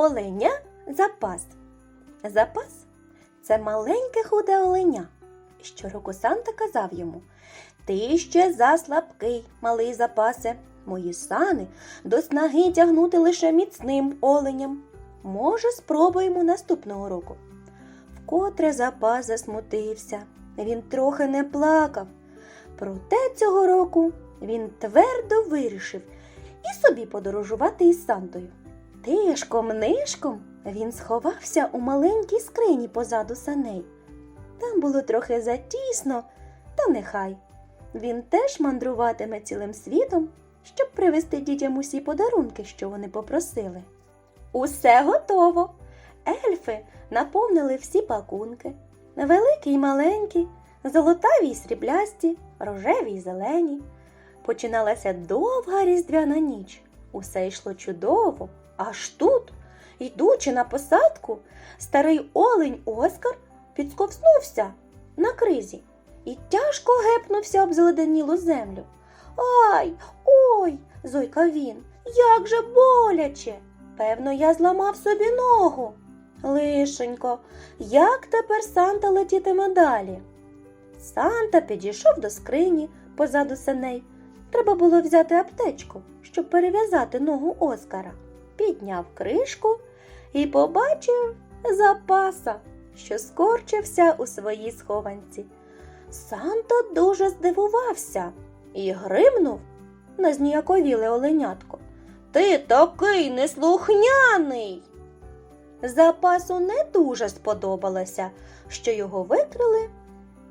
Оленя запас. Запас це маленьке худе оленя. Щороку Санта казав йому Ти ще заслабкий, малий запасе. Мої сани до снаги тягнути лише міцним оленям. Може, спробуємо наступного року. Вкотре запас засмутився. Він трохи не плакав. Проте цього року він твердо вирішив і собі подорожувати із Сантою. Тишком нишком він сховався у маленькій скрині позаду саней. Там було трохи затісно, та нехай. Він теж мандруватиме цілим світом, щоб привезти дітям усі подарунки, що вони попросили. Усе готово. Ельфи наповнили всі пакунки. Великі й маленькі, золотаві й сріблясті, рожеві й зелені. Починалася довга різдвяна ніч. Усе йшло чудово. Аж тут, йдучи на посадку, старий олень Оскар підсковзнувся на кризі і тяжко гепнувся об зеленілу землю. Ай, ой, зойкав він, як же боляче. Певно, я зламав собі ногу. Лишенько, як тепер Санта летітиме далі? Санта підійшов до скрині позаду синей. Треба було взяти аптечку, щоб перев'язати ногу Оскара. Підняв кришку і побачив запаса, що скорчився у своїй схованці. Санта дуже здивувався і гримнув на зніяковіле оленятко. Ти такий неслухняний. Запасу не дуже сподобалося, що його викрили,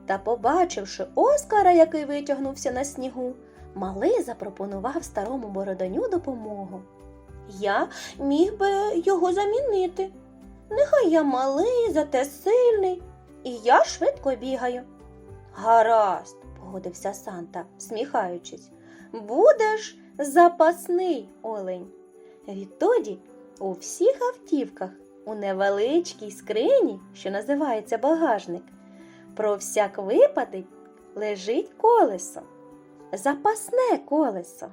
та, побачивши Оскара, який витягнувся на снігу, малий запропонував старому бороданю допомогу. Я міг би його замінити. Нехай я малий, зате сильний, і я швидко бігаю. Гаразд, погодився Санта, сміхаючись. Будеш запасний олень. Відтоді у всіх автівках у невеличкій скрині, що називається багажник, про всяк випадок лежить колесо, запасне колесо.